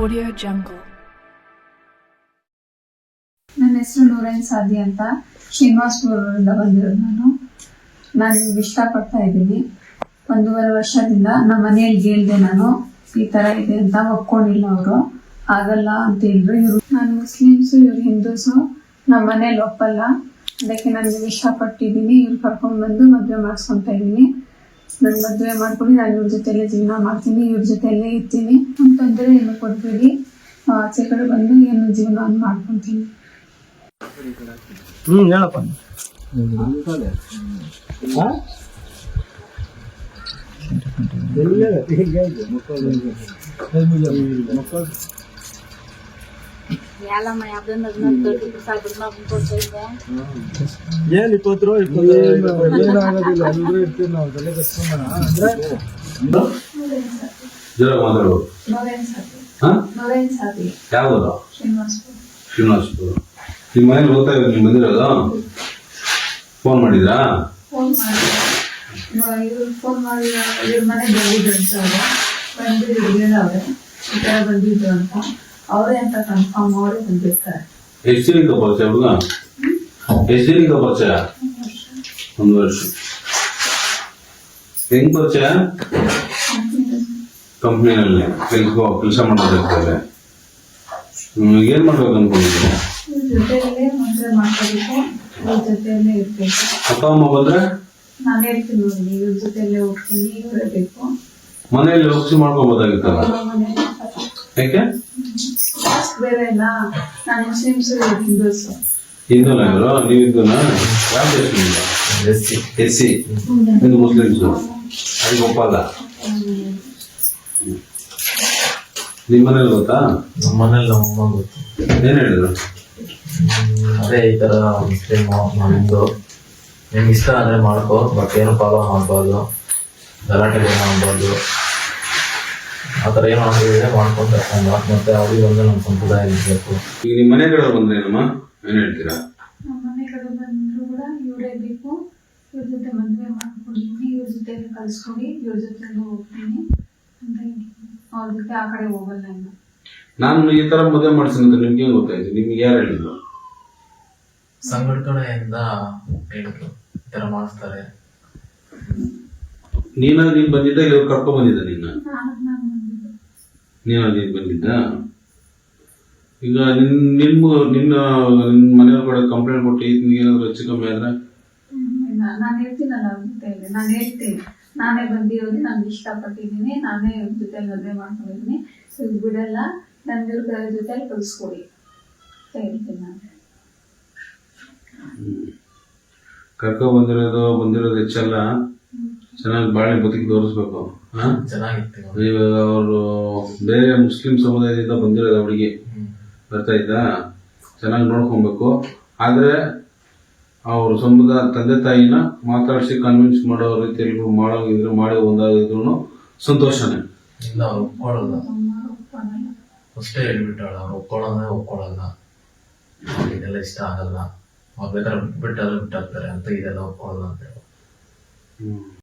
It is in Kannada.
Audio ಜಂಗಲ್ ನನ್ನ ಹೆಸರು ನೂರೈನ್ ಸಾದಿ ಅಂತ. ಶ್ರೀನಿವಾಸ್ಪುರದಿಂದ ಬಂದಿರೋದು ನಾನು. ನಾನು ನಿಮ್ಗೆ ಇಷ್ಟಪಡ್ತಾ ಇದ್ದೀನಿ. ಒಂದೂವರೆ ವರ್ಷದಿಂದ ನಮ್ಮ ಮನೆಯಲ್ಲಿ ಹೇಳಿದೆ ನಾನು, ಈ ಥರ ಇದೆ ಅಂತ ಒಪ್ಕೊಂಡಿಲ್ಲ ಅವರು. ಆಗಲ್ಲ ಅಂತ ಹೇಳಿದ್ರು ಇವರು. ನಾನು ಮುಸ್ಲಿಮ್ಸು, ಇವ್ರು ಹಿಂದೂಸು, ನಮ್ಮ ಮನೇಲಿ ಒಪ್ಪಲ್ಲ. ಅದಕ್ಕೆ ನಾನು ಇಷ್ಟಪಟ್ಟಿದ್ದೀನಿ. ಇವ್ರು ಕರ್ಕೊಂಡು ಬಂದು ಮದುವೆ ಮಾಡಿಸ್ಕೊತಾ ಇದ್ದೀನಿ. ನನ್ನ ಮದ್ವೆ ಮಾಡ್ಕೊಂಡು ನಾನು ಇವ್ರ ಜೊತೆಲ್ಲೇ ಜೀವನ ಮಾಡ್ತೀನಿ ಇವ್ರ ಜೊತೆಯಲ್ಲೇ ಇರ್ತೀನಿ ಅಂತಂದರೆ ತೊಂದರೆ ಏನು ಕೊಡ್ಬೇಡಿ. ಆಚೆ ಕಡೆ ಬಂದು ಏನು ಜೀವನ ಮಾಡ್ಕೊತೀನಿ. ಹ್ಮ್ ಹೇಳಪ್ಪ. ಏನ್ ಇಪ್ಪತ್ತು ರೂಪಾಯಿ ಏನಾಗೋದಿಲ್ಲ ಎಲ್ಲರೂ ಇರ್ತೀವಿ ನಾವು ತಲೆ ಕಟ್ಕೊಂಡ ಅಂದ್ರೆ ಜೋರ ಯಾವ್ದು ಶ್ರೀನಿವಾಸಪುರ ನಿಮ್ಮ ಮನೇಲಿ ಓದ್ತಾ ಇರೋದು ನೀವು ಬಂದಿರೋದು ಫೋನ್ ಮಾಡಿದ್ರಾ ಫೋನ್ ಮಾಡಿ ಇವ್ರು ಫೋನ್ ಮಾಡಿ ಇವ್ರ ಮನೆ ಬಂದಿದ್ದು ಅಂತ ಅವ್ರು ಬಂದು ಇವ್ರು ಹೇಳವ್ರೆ ಈ ಥರ ಬಂದಿದ್ದು ಅಂತ ಅವರೇ ಅಂತ ಕನ್ಫರ್ಮ್ ಅವರೇ ಬಂದಿರ್ತಾರೆ. ಎಷ್ಟು ದಿನಕ್ಕೆ ಪರಿಚಯ ಹುಡುಗ ಎಷ್ಟು ದಿನಕ್ಕೆ ಪರಿಚಯ ಒಂದು ವರ್ಷ. ಹೆಂಗ್ ಪರಿಚಯ ಕಂಪ್ನಿನಲ್ಲಿ ಕೆಲಸ ಕೆಲಸ ಮಾಡೋದಿರ್ತದೆ? ಏನ್ ಮಾಡ್ಬೇಕು ಅನ್ಕೊಂಡಿದ್ದೀರಾ? ಇವ್ರ ಜೊತೆಯಲ್ಲೇ ಮದುವೆ ಮಾಡ್ಕೋಬೇಕು. ಇವ್ರ ಜೊತೆಯಲ್ಲೇ ಇರ್ಬೇಕು. ಅಪ್ಪ ಅಮ್ಮ ಬಂದ್ರೆ? ನಾನು ಹೇಳ್ತೀನಿ ನೋಡಿ ಇವ್ರ ಜೊತೆಯಲ್ಲೇ ಹೋಗ್ತೀನಿ ಇವರೇ ಬೇಕು. ಮನೆಯಲ್ಲಿ ಹೋಗಿಸಿ ಮಾಡ್ಕೊಬೋದಾಗಿತ್ತಲ್ಲ? ಯಾಕೆ ಬೇರೆ ಇಲ್ಲ ನಾನು ಮುಸ್ಲಿಮ್ಸು ಇವ್ರು ಹಿಂದೂಸು ಹಿಂದೂನ ಇವರು? ನೀವು ಹಿಂದೂನಾ ಯಾವ ದೇಶದಿಂದ ಎಸ್ ಸಿ ಇದು ಮುಸ್ಲಿಮ್ಸು? ಒಪ್ಪಲ್ಲ? ನಿಮ್ಮ ಮನೇಲಿ ಗೊತ್ತಾ? ನಮ್ಮ ಮನೇಲಿ ನಮ್ಮ ಅಮ್ಮ ಗೊತ್ತು. ಏನ್ ಹೇಳಿದ್ರು? ಅದೇ ಈ ತರ ಮುಸ್ಲಿಮ್ ನಮ್ಮದು ನಿಮ್ಗೆ ಇಷ್ಟ ಅಂದ್ರೆ ಮಾಡ್ಕೋ ಬಟ್ ಏನು ಫಾಲೋ ಮಾಡ್ಬಾರ್ದು. ಗಲಾಟೆ ಏನು ಮಾಡ್ಬಾರ್ದು. ಆ ಥರ ಏನೋ ಮಾಡಿದ್ರೆ ಮಾಡ್ಕೊಂಡು ತಗೊಂಡ ಮತ್ತೆ ಅವ್ರಿಗೆ ಒಂದು ನಮ್ಮ ಸಂಪ್ರದಾಯ ಇರಬೇಕು ಈಗ ನಿಮ್ಮ ಮನೆ ಕಡೆ ಬಂದ್ರೇನಮ್ಮ ಏನ್ ಹೇಳ್ತೀರಾ? ನಮ್ಮ ಮನೆ ಕಡೆ ಬಂದ್ರು ಕೂಡ ಇವರೇ ಬೇಕು. ಇವ್ರ ಜೊತೆ ಮದುವೆ ಮಾಡ್ಕೊಂಡಿದ್ದೀನಿ ಇವ್ರ ಜೊತೆ ಕಳ್ಸ್ಕೊಡಿ ಇವ್ರ ಜೊತೆ ಹೋಗ್ತೀನಿ ಅಂತ ಅವ್ರ ಜೊತೆ ಆ ಕಡೆ ಹೋಗಲ್ಲ ಇನ್ನು. ನಾನು ಈ ತರ ಮದುವೆ ಮಾಡ್ತೀನಿ ಅಂತ ನಿಮ್ಗೆ ಏನ್ ಗೊತ್ತಾಯ್ತು? ನಿಮ್ಗೆ ಯಾರು ಹೇಳಿದ್ರು? ಸಂಘಟನೆಯಿಂದ ಹೇಳಿದ್ರು. ಈ ಥರ ಮಾಡಿಸ್ತಾರೆ. ನೀನ ನೀನ್ ಬಂದಿದ್ದ ಇವ್ರು ಕರ್ಕೊಂಡ್ ಬಂದಿದ್ದ ನಿನ್ನ? ನೀನ ಅಲ್ಲಿ ಬಂದಿದ್ದ. ಈಗ ನಿನ್ ನಿಮ್ಮ ನಿನ್ನ ನಿಮ್ಮ ಮನೆಯವ್ರ ಕೂಡ ಕಂಪ್ಲೇಂಟ್ ಕೊಟ್ಟು ನಿನ್ಗೆ ಏನಾದ್ರು ಹೆಚ್ಚು ಕಮ್ಮಿ ಆದ್ರೆ? ನಾನು ಹೇಳ್ತೀನಲ್ಲ ನಾನು ಹೇಳ್ತೀನಿ. ನಾನೇ ಬಂದಿರೋದು ನಾನು ಇಷ್ಟಪಟ್ಟಿದ್ದೀನಿ. ನಾನೇ ಇವ್ರ ಜೊತೆ ಮದುವೆ ಮಾಡ್ಕೊಂಡಿದ್ದೀನಿ. ಇವ್ರು ಬಿಡಲ್ಲ. ನನ್ನ ಇವ್ರ ಜೊತೆ ಕಳಿಸ್ಕೊಡಿ. ಅಂತ ಹೇಳ್ತೀನಿ ನಾನು. ಕರ್ಕೊ ಬಂದಿರೋದು ಬಂದಿರೋದು ಹೆಚ್ಚಲ್ಲ. ಚೆನ್ನಾಗಿ ಬಾಳೆ ಬದುಕಿ ತೋರಿಸ್ಬೇಕು. ಚೆನ್ನಾಗಿತ್ತು. ಅವರು ಬೇರೆ ಮುಸ್ಲಿಂ ಸಮುದಾಯದಿಂದ ಬಂದಿರೋದು ಅವಳಿಗೆ ಬರ್ತಾ ಇದ್ದ. ಚೆನ್ನಾಗಿ ನೋಡ್ಕೊಬೇಕು. ಆದ್ರೆ ಅವ್ರ ಸಮುದಾಯ ತಂದೆ ತಾಯಿನ ಮಾತಾಡಿಸಿ ಕನ್ವಿನ್ಸ್ ಮಾಡೋ ರೀತಿಯಲ್ಲಿ ಮಾಡೋಂಗಿದ್ರೆ ಮಾಡಿ ಒಂದಾಗಿದ್ರು ಸಂತೋಷನೇ. ಇಲ್ಲ ಅವ್ರು ಒಪ್ಕೊಳ್ಳಲ್ಲ. ಅಷ್ಟೇ ಹೇಳ್ಬಿಟ್ಟಾಳ ಅವ್ರು ಒಪ್ಕೊಳ್ಳೋದೇ ಒಪ್ಕೊಳ್ಳಲ್ಲ. ಇದೆಲ್ಲ ಇಷ್ಟ ಆಗಲ್ಲ. ಅವ್ರು ಬೇಕಾದ್ರೆ ಬಿಟ್ಟಾದ್ರೆ ಬಿಟ್ಟಾಗ್ತಾರೆ ಅಂತ ಇದೆಲ್ಲ ಒಪ್ಕೊಳ್ಳಲ್ಲ ಅಂತ ಹೇಳಿ.